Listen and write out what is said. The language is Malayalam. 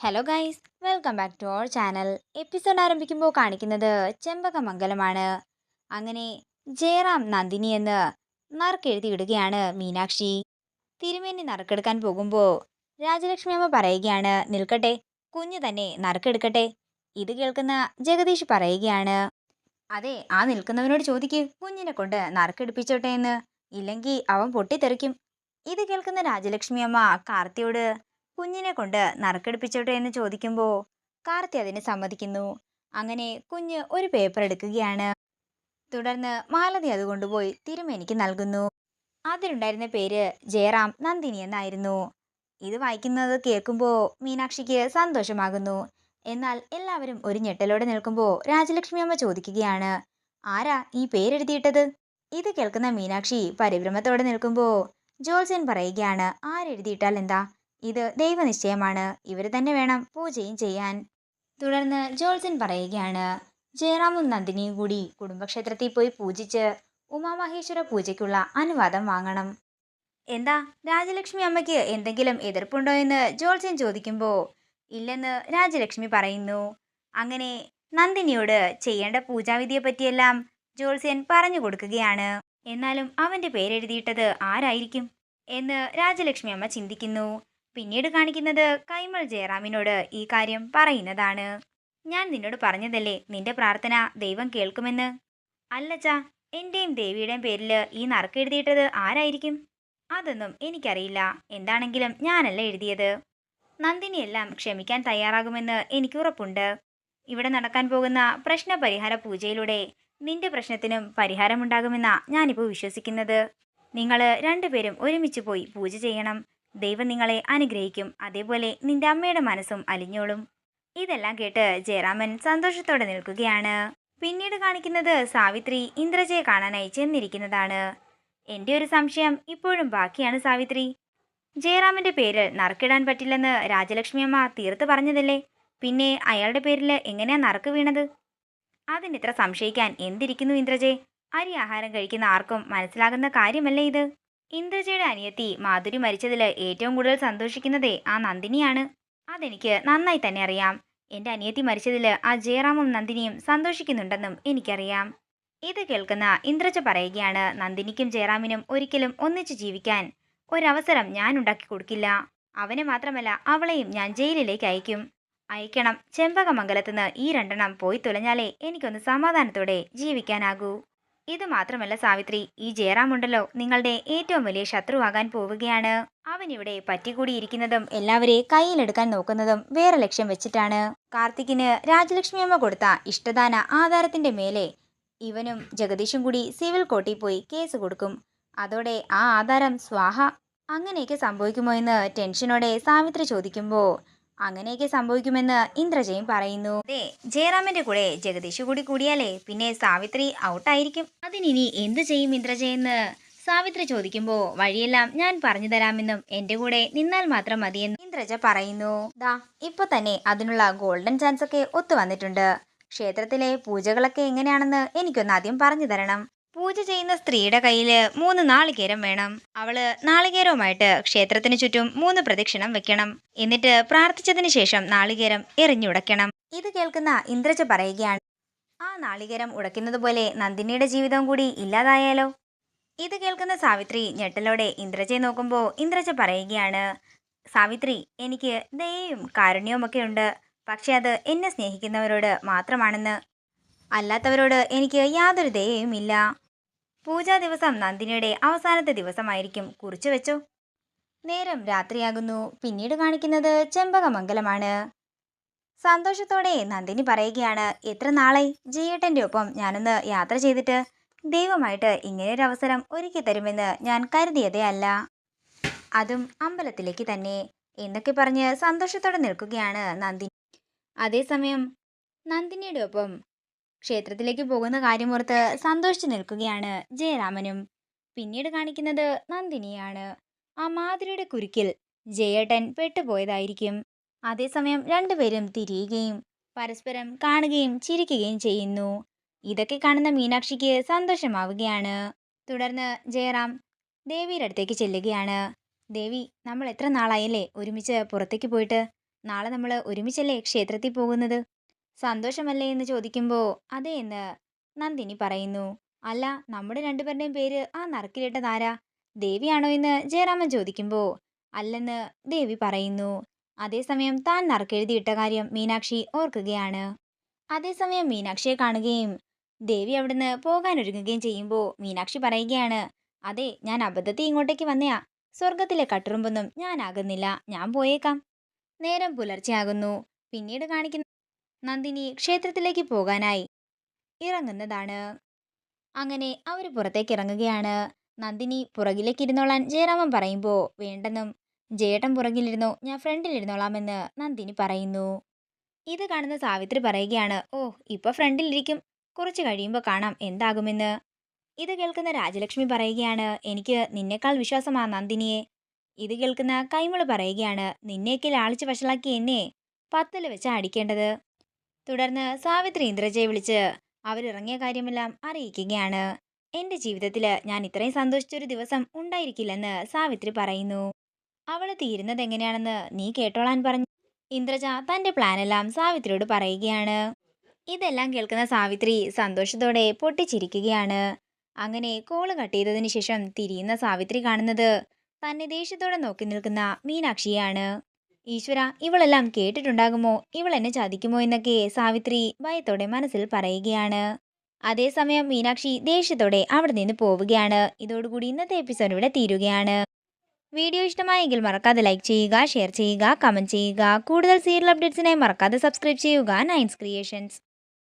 Hello guys welcome back to our channel episode ആരംഭിക്കുമ്പോൾ കാണിക്കുന്നത് ചെമ്പകമംഗലമാണ്. അങ്ങനെ ജയറാം നന്ദിനി എന്ന് നറുക്കെഴുതി ഇടുകയാണ് മീനാക്ഷി. തിരുമേനി നറുക്കെടുക്കാൻ പോകുമ്പോൾ രാജലക്ഷ്മി അമ്മ പറയുകയാണ് നിൽക്കട്ടെ കുഞ്ഞ് തന്നെ നറുക്കെടുക്കട്ടെ. ഇത് കേൾക്കുന്ന ജഗദീഷ് പറയുകയാണ് അതെ ആ നിൽക്കുന്നവനോട് ചോദിക്ക് കുഞ്ഞിനെ കൊണ്ട് നറുക്കെടുപ്പിച്ചോട്ടെ എന്ന്. ഇല്ലെങ്കിൽ അവൻ പൊട്ടിത്തെറിക്കും. ഇത് കേൾക്കുന്ന രാജലക്ഷ്മി അമ്മ കാർത്തിയോട് കുഞ്ഞിനെ കൊണ്ട് നറുക്കെടുപ്പിച്ചോട്ടെ എന്ന് ചോദിക്കുമ്പോൾ കാർത്തി അതിന് സമ്മതിക്കുന്നു. അങ്ങനെ കുഞ്ഞ് ഒരു പേപ്പർ എടുക്കുകയാണ്. തുടർന്ന് മാലതി അത് കൊണ്ടുപോയി തിരുമേനിക്ക് നൽകുന്നു. അതിലുണ്ടായിരുന്ന പേര് ജയറാം നന്ദിനി എന്നായിരുന്നു. ഇത് വായിക്കുന്നത് കേൾക്കുമ്പോൾ മീനാക്ഷിക്ക് സന്തോഷമാകുന്നു. എന്നാൽ എല്ലാവരും ഒരു ഞെട്ടലോടെ നിൽക്കുമ്പോൾ രാജലക്ഷ്മി അമ്മ ചോദിക്കുകയാണ് ആരാ ഈ പേരെഴുതിയിട്ടത്? ഇത് കേൾക്കുന്ന മീനാക്ഷി പരിഭ്രമത്തോടെ നിൽക്കുമ്പോൾ ജോൽസൻ പറയുകയാണ് ആരെഴുതിയിട്ടാൽ എന്താ? ഇത് ദൈവനിശ്ചയമാണ്. ഇവർ തന്നെ വേണം പൂജയും ചെയ്യാൻ. തുടർന്ന് ജോൾസൻ പറയുകയാണ് ജയറാമും നന്ദിനിയും കൂടി കുടുംബക്ഷേത്രത്തിൽ പോയി പൂജിച്ച് ഉമാമഹേശ്വര പൂജയ്ക്കുള്ള അനുവാദം വാങ്ങണം. എന്താ? രാജലക്ഷ്മി അമ്മയ്ക്ക് എന്തെങ്കിലും എതിർപ്പുണ്ടോ എന്ന് ജോൾസൻ ചോദിക്കുമ്പോൾ ഇല്ലെന്ന് രാജലക്ഷ്മി പറയുന്നു. അങ്ങനെ നന്ദിനിയോട് ചെയ്യേണ്ട പൂജാവിധിയെ പറ്റിയെല്ലാം ജോൾസൻ പറഞ്ഞു കൊടുക്കുകയാണ്. എന്നാലും അവന്റെ പേരെഴുതിയിട്ടത് ആരായിരിക്കും? എന്ന് രാജലക്ഷ്മി അമ്മ ചിന്തിക്കുന്നു. പിന്നീട് കാണിക്കുന്നത് കൈമൾ ജയറാമിനോട് ഈ കാര്യം പറയുന്നതാണ്. ഞാൻ നിന്നോട് പറഞ്ഞതല്ലേ നിന്റെ പ്രാർത്ഥന ദൈവം കേൾക്കുമെന്ന്? അല്ലച്ചാ എന്റെയും ദേവിയുടെയും പേരിൽ ഈ നറുക്ക് എഴുതിയിട്ടത് ആരായിരിക്കും? അതൊന്നും എനിക്കറിയില്ല. എന്താണെങ്കിലും ഞാനല്ല എഴുതിയത്. നന്ദിനിയെല്ലാം ക്ഷമിക്കാൻ തയ്യാറാകുമെന്ന് എനിക്ക് ഉറപ്പുണ്ട്. ഇവിടെ നടക്കാൻ പോകുന്ന പ്രശ്ന പരിഹാര പൂജയിലൂടെ നിന്റെ പ്രശ്നത്തിനും പരിഹാരമുണ്ടാകുമെന്നാ ഞാനിപ്പോൾ വിശ്വസിക്കുന്നത്. നിങ്ങൾ രണ്ടുപേരും ഒരുമിച്ച് പോയി പൂജ ചെയ്യണം. ദൈവം നിങ്ങളെ അനുഗ്രഹിക്കും. അതേപോലെ നിന്റെ അമ്മയുടെ മനസ്സും അലിഞ്ഞോളും. ഇതെല്ലാം കേട്ട് ജയറാമൻ സന്തോഷത്തോടെ നിൽക്കുകയാണ്. പിന്നീട് കാണിക്കുന്നത് സാവിത്രി ഇന്ദ്രജയെ കാണാനായി ചെന്നിരിക്കുന്നതാണ്. എന്റെ ഒരു സംശയം ഇപ്പോഴും ബാക്കിയാണ് സാവിത്രി. ജയറാമിന്റെ പേര് നറുക്കിടാൻ പറ്റില്ലെന്ന് രാജലക്ഷ്മി അമ്മ തീർത്ത് പറഞ്ഞതല്ലേ? പിന്നെ അയാളുടെ പേരിൽ എങ്ങനെയാ നറുക്ക് വീണത്? അതിനിത്ര സംശയിക്കാൻ എന്തിരിക്കുന്നു ഇന്ദ്രജെ? അരി ആഹാരം കഴിക്കുന്ന ആർക്കും മനസ്സിലാകുന്ന കാര്യമല്ലേ ഇത്? ഇന്ദ്രജയുടെ അനിയത്തി മാധുരി മരിച്ചതിൽ ഏറ്റവും കൂടുതൽ സന്തോഷിക്കുന്നതേ ആ നന്ദിനിയാണ്. അതെനിക്ക് നന്നായി തന്നെ അറിയാം. എന്റെ അനിയത്തി മരിച്ചതിൽ ആ ജയറാമും നന്ദിനിയും സന്തോഷിക്കുന്നുണ്ടെന്നും എനിക്കറിയാം. ഇത് കേൾക്കുന്ന ഇന്ദ്രജ പറയുകയാണ് നന്ദിനിക്കും ജയറാമിനും ഒരിക്കലും ഒന്നിച്ചു ജീവിക്കാൻ ഒരവസരം ഞാൻ ഉണ്ടാക്കി കൊടുക്കില്ല. അവനെ മാത്രമല്ല അവളെയും ഞാൻ ജയിലിലേക്ക് അയക്കും. അയക്കണം. ചെമ്പകമംഗലത്തുനിന്ന് ഈ രണ്ടെണ്ണം പോയി തുലഞ്ഞാലേ എനിക്കൊന്ന് സമാധാനത്തോടെ ജീവിക്കാനാകൂ. ഇത് മാത്രമല്ല സാവിത്രി ഈ ജയറാം ഉണ്ടല്ലോ. നിങ്ങളുടെ ഏറ്റവും വലിയ ശത്രുവാകാൻ പോവുകയാണ്. അവനിവിടെ പറ്റിക്കൂടിയിരിക്കുന്നതും എല്ലാവരെ കയ്യിലെടുക്കാൻ നോക്കുന്നതും വേറെ ലക്ഷ്യം വെച്ചിട്ടാണ്. കാർത്തിക്കിന് രാജലക്ഷ്മി അമ്മ കൊടുത്ത ഇഷ്ടദാന ആധാരത്തിന്റെ മേലെ ഇവനും ജഗദീഷും കൂടി സിവിൽ കോർട്ടിൽ പോയി കേസ് കൊടുക്കും. അതോടെ ആ ആധാരം സ്വാഹ അങ്ങനെയൊക്കെ സംഭവിക്കുമോ എന്ന് ടെൻഷനോടെ സാവിത്രി ചോദിക്കുമ്പോൾ അങ്ങനെയൊക്കെ സംഭവിക്കുമെന്ന് ഇന്ദ്രജയും പറയുന്നു. അതെ ജയറാമിന്റെ കൂടെ ജഗദീഷ് കൂടി കൂടിയാലേ പിന്നെ സാവിത്രി ഔട്ടായിരിക്കും. അതിനി എന്ത് ചെയ്യും ഇന്ദ്രജയെന്ന് സാവിത്രി ചോദിക്കുമ്പോൾ വഴിയെല്ലാം ഞാൻ പറഞ്ഞു തരാമെന്നും എന്റെ കൂടെ നിന്നാൽ മാത്രം മതിയെന്ന് ഇന്ദ്രജ പറയുന്നു. ദാ ഇപ്പൊ തന്നെ അതിനുള്ള ഗോൾഡൻ ചാൻസ് ഒക്കെ ഒത്തു വന്നിട്ടുണ്ട്. ക്ഷേത്രത്തിലെ പൂജകളൊക്കെ എങ്ങനെയാണെന്ന് എനിക്കൊന്ന് ആദ്യം പറഞ്ഞു തരണം. പൂജ ചെയ്യുന്ന സ്ത്രീയുടെ കയ്യിൽ മൂന്ന് നാളികേരം വേണം. അവൾ നാളികേരവുമായിട്ട് ക്ഷേത്രത്തിന് ചുറ്റും മൂന്ന് പ്രദക്ഷിണം വെക്കണം. എന്നിട്ട് പ്രാർത്ഥിച്ചതിന് ശേഷം നാളികേരം എറിഞ്ഞുടയ്ക്കണം ഇത് കേൾക്കുന്ന ഇന്ദ്രജ പറയുകയാണ് ആ നാളികേരം ഉടയ്ക്കുന്നത് പോലെ നന്ദിനിയുടെ ജീവിതം കൂടി ഇല്ലാതായാലോ? ഇത് കേൾക്കുന്ന സാവിത്രി ഞെട്ടലോടെ ഇന്ദ്രജയെ നോക്കുമ്പോൾ ഇന്ദ്രജ പറയുകയാണ് സാവിത്രി എനിക്ക് ദയയും കാരുണ്യവും ഒക്കെ ഉണ്ട്. പക്ഷെ അത് എന്നെ സ്നേഹിക്കുന്നവരോട് മാത്രമാണെന്ന്. അല്ലാത്തവരോട് എനിക്ക് യാതൊരു ദയയും ഇല്ല പൂജാ ദിവസം നന്ദിനിയുടെ അവസാനത്തെ ദിവസമായിരിക്കും. കുറിച്ചു വെച്ചോ. നേരം രാത്രിയാകുന്നു. പിന്നീട് കാണിക്കുന്നത് ചെമ്പകമംഗലമാണ്. സന്തോഷത്തോടെ നന്ദിനി പറയുകയാണ് എത്ര നാളായി? ജിയേട്ടന്റെ ഒപ്പം ഞാനൊന്ന് യാത്ര ചെയ്തിട്ട് ദൈവമായിട്ട് ഇങ്ങനെയൊരു അവസരം ഒരുക്കി തരുമെന്ന് ഞാൻ കരുതിയതേ അല്ല. അതും അമ്പലത്തിലേക്ക് തന്നെ എന്നൊക്കെ പറഞ്ഞ് സന്തോഷത്തോടെ നിൽക്കുകയാണ് നന്ദിനി. അതേസമയം നന്ദിനിയുടെ ഒപ്പം ക്ഷേത്രത്തിലേക്ക് പോകുന്ന കാര്യമോർത്ത് സന്തോഷിച്ചു നിൽക്കുകയാണ് ജയരാമനും. പിന്നീട് കാണിക്കുന്നത് നന്ദിനിയാണ്. ആ മാതിരിയുടെ കുരുക്കിൽ ജയേട്ടൻ പെട്ടുപോയതായിരിക്കും. അതേസമയം രണ്ടുപേരും തിരിയുകയും പരസ്പരം കാണുകയും ചിരിക്കുകയും ചെയ്യുന്നു. ഇതൊക്കെ കാണുന്ന മീനാക്ഷിക്ക് സന്തോഷമാവുകയാണ്. തുടർന്ന് ജയറാം ദേവിയുടെ അടുത്തേക്ക് ചെല്ലുകയാണ്. ദേവി നമ്മൾ എത്ര നാളായല്ലേ ഒരുമിച്ച് പുറത്തേക്ക് പോയിട്ട്? നാളെ നമ്മൾ ഒരുമിച്ചല്ലേ ക്ഷേത്രത്തിൽ പോകുന്നത്? സന്തോഷമല്ലേ? എന്ന് ചോദിക്കുമ്പോൾ അതെ എന്ന് നന്ദിനി പറയുന്നു. അല്ല നമ്മുടെ രണ്ടുപേരുടെയും പേര് ആ നറുക്കിലിട്ടതാരാ ദേവിയാണോ എന്ന് ജയറാമൻ ചോദിക്കുമ്പോൾ അല്ലെന്ന് ദേവി പറയുന്നു. അതേസമയം താൻ നറുക്കെഴുതിയിട്ട കാര്യം മീനാക്ഷി ഓർക്കുകയാണ്. അതേസമയം മീനാക്ഷിയെ കാണുകയും ദേവി അവിടുന്ന് പോകാനൊരുങ്ങുകയും ചെയ്യുമ്പോൾ മീനാക്ഷി പറയുകയാണ് അതെ ഞാൻ അബദ്ധത്തിൽ ഇങ്ങോട്ടേക്ക് വന്നയാ. സ്വർഗത്തിലെ കട്ടുറുമ്പൊന്നും ഞാനാകുന്നില്ല. ഞാൻ പോയേക്കാം. നേരം പുലർച്ചെയാകുന്നു. പിന്നീട് കാണിക്കുന്ന നന്ദിനി ക്ഷേത്രത്തിലേക്ക് പോകാനായി. ഇറങ്ങുന്നതാണ്. അങ്ങനെ അവർ പുറത്തേക്ക് ഇറങ്ങുകയാണ്. നന്ദിനി പുറകിലേക്ക് ഇരുന്നോളാൻ ജയറാമൻ പറയുമ്പോൾ വേണ്ടെന്നും ജേട്ടൻ പുറകിലിരുന്നോ ഞാൻ ഫ്രണ്ടിലിരുന്നോളാമെന്ന് നന്ദിനി പറയുന്നു. ഇത് കാണുന്ന സാവിത്രി പറയുകയാണ് ഓ ഇപ്പൊ ഫ്രണ്ടിലിരിക്കും. കുറച്ച് കഴിയുമ്പോൾ കാണാം എന്താകുമെന്ന്. ഇത് കേൾക്കുന്ന രാജലക്ഷ്മി പറയുകയാണ് എനിക്ക് നിന്നേക്കാൾ വിശ്വാസമാണ് നന്ദിനിയെ. ഇത് കേൾക്കുന്ന കൈമൾ പറയുകയാണ് നിന്നേക്ക് ലാളിച്ച് വഷളാക്കി എന്നെ പത്തൽ വെച്ച് അടിക്കേണ്ടത്. തുടർന്ന് സാവിത്രി ഇന്ദ്രജയെ വിളിച്ച് അവരിറങ്ങിയ കാര്യമെല്ലാം അറിയിക്കുകയാണ്. എന്റെ ജീവിതത്തിൽ ഞാൻ ഇത്രയും സന്തോഷിച്ചൊരു ദിവസം ഉണ്ടായിരിക്കില്ലെന്ന് സാവിത്രി പറയുന്നു. അവൾ തീരുന്നത് എങ്ങനെയാണെന്ന് നീ കേട്ടോളാൻ പറഞ്ഞു. ഇന്ദ്രജ തന്റെ പ്ലാനെല്ലാം സാവിത്രിയോട് പറയുകയാണ്. ഇതെല്ലാം കേൾക്കുന്ന സാവിത്രി സന്തോഷത്തോടെ പൊട്ടിച്ചിരിക്കുകയാണ്. അങ്ങനെ കോൾ കട്ട് ചെയ്തതിന് ശേഷം തിരിയുന്ന സാവിത്രി കാണുന്നത് തന്നെ ദേഷ്യത്തോടെ നോക്കി നിൽക്കുന്ന മീനാക്ഷിയാണ് ഈശ്വര ഇവളെല്ലാം കേട്ടിട്ടുണ്ടാകുമോ? ഇവൾ എന്നെ ചതിക്കുമോ എന്നൊക്കെ സാവിത്രി ഭയത്തോടെ മനസ്സിൽ പറയുകയാണ്. അതേസമയം മീനാക്ഷി ദേഷ്യത്തോടെ അവിടെ നിന്ന് പോവുകയാണ്. ഇതോടുകൂടി ഇന്നത്തെ എപ്പിസോഡ് ഇവിടെ തീരുകയാണ്. വീഡിയോ ഇഷ്ടമായെങ്കിൽ മറക്കാതെ ലൈക്ക് ചെയ്യുക ഷെയർ ചെയ്യുക കമന്റ് ചെയ്യുക. കൂടുതൽ സീരിയൽ അപ്ഡേറ്റ്സിനായി മറക്കാതെ സബ്സ്ക്രൈബ് ചെയ്യുക. നയൻസ് ക്രിയേഷൻസ്